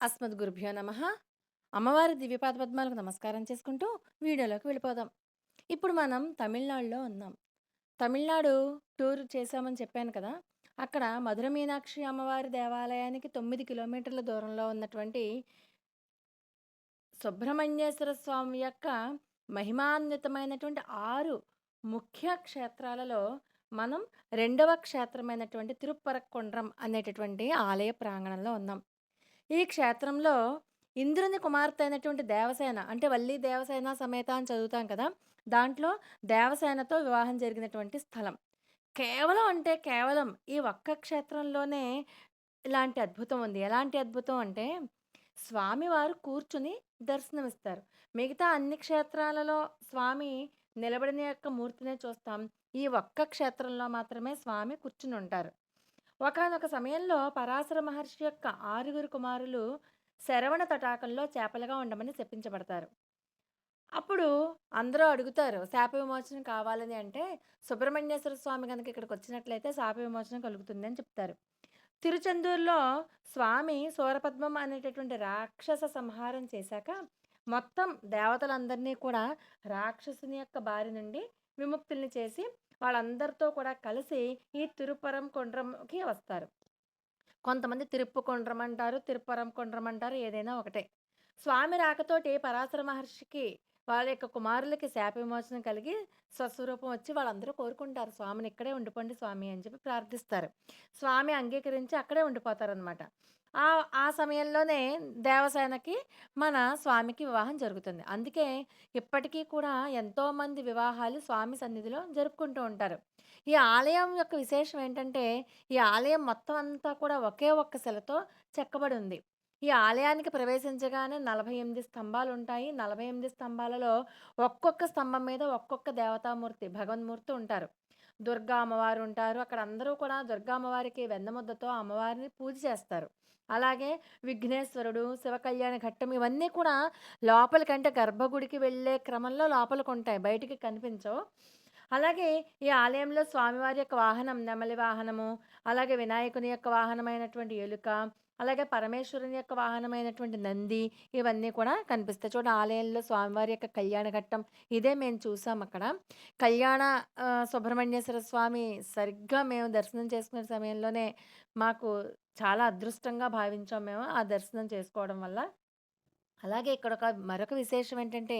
అస్మద్ గురుభ్యో నమ. అమ్మవారి దివ్యపాద పద్మాలకు నమస్కారం చేసుకుంటూ వీడియోలోకి వెళ్ళిపోదాం. ఇప్పుడు మనం తమిళనాడులో ఉన్నాం. తమిళనాడు టూర్ చేశామని చెప్పాను కదా అక్కడ మధుర మీనాక్షి అమ్మవారి దేవాలయానికి తొమ్మిది కిలోమీటర్ల దూరంలో ఉన్నటువంటి సుబ్రహ్మణ్యేశ్వర స్వామి యొక్క మహిమాన్వితమైనటువంటి ఆరు ముఖ్య క్షేత్రాలలో మనం రెండవ క్షేత్రమైనటువంటి తిరుప్పరకొండ్రం అనేటటువంటి ఆలయ ప్రాంగణంలో ఉన్నాం. ఈ క్షేత్రంలో ఇంద్రుని కుమార్తె అయినటువంటి దేవసేన అంటే వల్లి దేవసేన సమేత అని చదువుతాం కదా దాంట్లో దేవసేనతో వివాహం జరిగినటువంటి స్థలం. కేవలం అంటే కేవలం ఈ ఒక్క క్షేత్రంలోనే ఇలాంటి అద్భుతం ఉంది. ఎలాంటి అద్భుతం అంటే స్వామివారు కూర్చుని దర్శనమిస్తారు. మిగతా అన్ని క్షేత్రాలలో స్వామి నిలబడిన యొక్క మూర్తినే చూస్తాం. ఈ ఒక్క క్షేత్రంలో మాత్రమే స్వామి కూర్చుని ఉంటారు. ఒకానొక సమయంలో పరాశర మహర్షి యొక్క ఆరుగురు కుమారులు శరవణ తటాకంలో చేపలుగా ఉండమని చెప్పించబడతారు. అప్పుడు అందరూ అడుగుతారు శాప విమోచనం కావాలని అంటే సుబ్రహ్మణ్యేశ్వర స్వామి కనుక ఇక్కడికి వచ్చినట్లయితే శాప విమోచనం కలుగుతుంది అని చెప్తారు. తిరుచందూరులో స్వామి సూరపద్మం అనేటటువంటి రాక్షస సంహారం చేశాక మొత్తం దేవతలందరినీ కూడా రాక్షసుని యొక్క బారి నుండి విముక్తుల్ని చేసి వాళ్ళందరితో కూడా కలిసి ఈ తిరుపరం కొండ్రంకి వస్తారు. కొంతమంది తిరుప్పు కొండ్రం అంటారు తిరుపరం కొండ్రం అంటారు ఏదైనా ఒకటే. స్వామి రాకతోటి పరాశర మహర్షికి వాళ్ళ యొక్క కుమారులకి శాప విమోచనం కలిగి స్వస్వరూపం వచ్చి వాళ్ళందరూ కోరుకుంటారు. స్వామిని ఇక్కడే ఉండిపోండి స్వామి అని చెప్పి ప్రార్థిస్తారు. స్వామి అంగీకరించి అక్కడే ఉండిపోతారనమాట ఆ ఆ సమయంలోనే దేవసేనకి మన స్వామికి వివాహం జరుగుతుంది. అందుకే ఇప్పటికీ కూడా ఎంతోమంది వివాహాలు స్వామి సన్నిధిలో జరుపుకుంటూ ఉంటారు. ఈ ఆలయం యొక్క విశేషం ఏంటంటే ఈ ఆలయం మొత్తం అంతా కూడా ఒకే ఒక్క శిలతో చెక్కబడి ఉంది. ఈ ఆలయానికి ప్రవేశించగానే నలభై ఎనిమిది స్తంభాలు ఉంటాయి నలభై ఎనిమిది స్తంభాలలో ఒక్కొక్క స్తంభం మీద ఒక్కొక్క దేవతామూర్తి భగవన్మూర్తి ఉంటారు. దుర్గా అమ్మవారు ఉంటారు. అక్కడ అందరూ కూడా దుర్గా అమ్మవారికి వెన్నముద్దతో అమ్మవారిని పూజ చేస్తారు. అలాగే విఘ్నేశ్వరుడు శివ కళ్యాణ ఘట్టం ఇవన్నీ కూడా లోపలికంటే గర్భగుడికి వెళ్ళే క్రమంలో లోపలికి ఉంటాయి బయటికి కనిపించవు. అలాగే ఈ ఆలయంలో స్వామివారి యొక్క వాహనం నెమలి వాహనము అలాగే వినాయకుని యొక్క వాహనమైనటువంటి ఎలుక అలాగే పరమేశ్వరుని యొక్క వాహనమైనటువంటి నంది ఇవన్నీ కూడా కనిపిస్తాయి. చూడ ఆలయంలో స్వామివారి యొక్క కళ్యాణ ఘట్టం ఇదే మేము చూసాం అక్కడ. కళ్యాణ సుబ్రహ్మణ్యేశ్వర స్వామి సరిగ్గా మేము దర్శనం చేసుకునే సమయంలోనే మాకు చాలా అదృష్టంగా భావించాం మేము ఆ దర్శనం చేసుకోవడం వల్ల. అలాగే ఇక్కడ ఒక మరొక విశేషం ఏంటంటే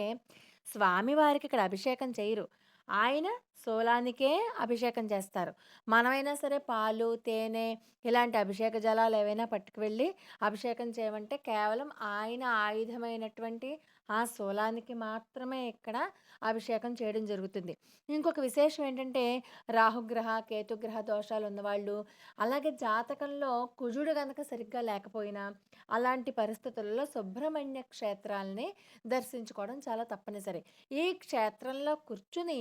స్వామివారికి ఇక్కడ అభిషేకం చేయరు. ఆయన సోలానికే అభిషేకం చేస్తారు. మనమైనా సరే పాలు తేనె ఇలాంటి అభిషేక జలాలు ఏవైనా పట్టుకువెళ్ళి అభిషేకం చేయమంటే కేవలం ఆయన ఆయుధమైనటువంటి ఆ సోలానికి మాత్రమే ఇక్కడ అభిషేకం చేయడం జరుగుతుంది. ఇంకొక విశేషం ఏంటంటే రాహుగ్రహ కేతుగ్రహ దోషాలు ఉన్నవాళ్ళు అలాగే జాతకంలో కుజుడు గనక సరిగ్గా లేకపోయినా అలాంటి పరిస్థితులలో సుబ్రహ్మణ్య క్షేత్రాలని దర్శించుకోవడం చాలా తప్పనిసరి. ఈ క్షేత్రంలో కూర్చుని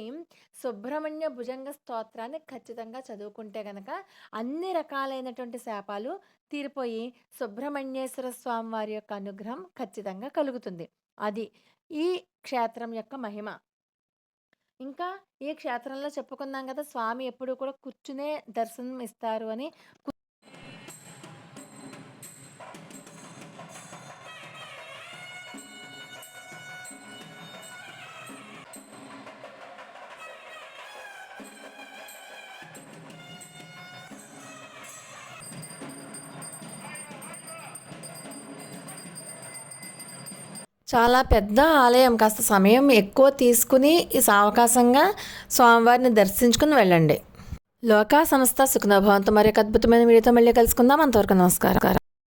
సుబ్రహ్మణ్య భుజంగ స్తోత్రాన్ని ఖచ్చితంగా చదువుకుంటే గనక అన్ని రకాలైనటువంటి శాపాలు తీరిపోయి సుబ్రహ్మణ్యేశ్వర స్వామి వారి యొక్క అనుగ్రహం ఖచ్చితంగా కలుగుతుంది. అది ఈ క్షేత్రం యొక్క మహిమ. ఇంకా ఈ క్షేత్రంలో చెప్పుకున్నాం కదా స్వామి ఎప్పుడు కూడా కూర్చునే దర్శనం ఇస్తారు అని చాలా పెద్ద ఆలయం. కాస్త సమయం ఎక్కువ తీసుకుని ఈ సావకాశంగా స్వామివారిని దర్శించుకుని వెళ్ళండి. లోకా సంస్థ సుఖనభవంతో మరి ఒక అద్భుతమైన వీడియోతో మళ్ళీ కలుసుకుందాం. అంతవరకు నమస్కారం.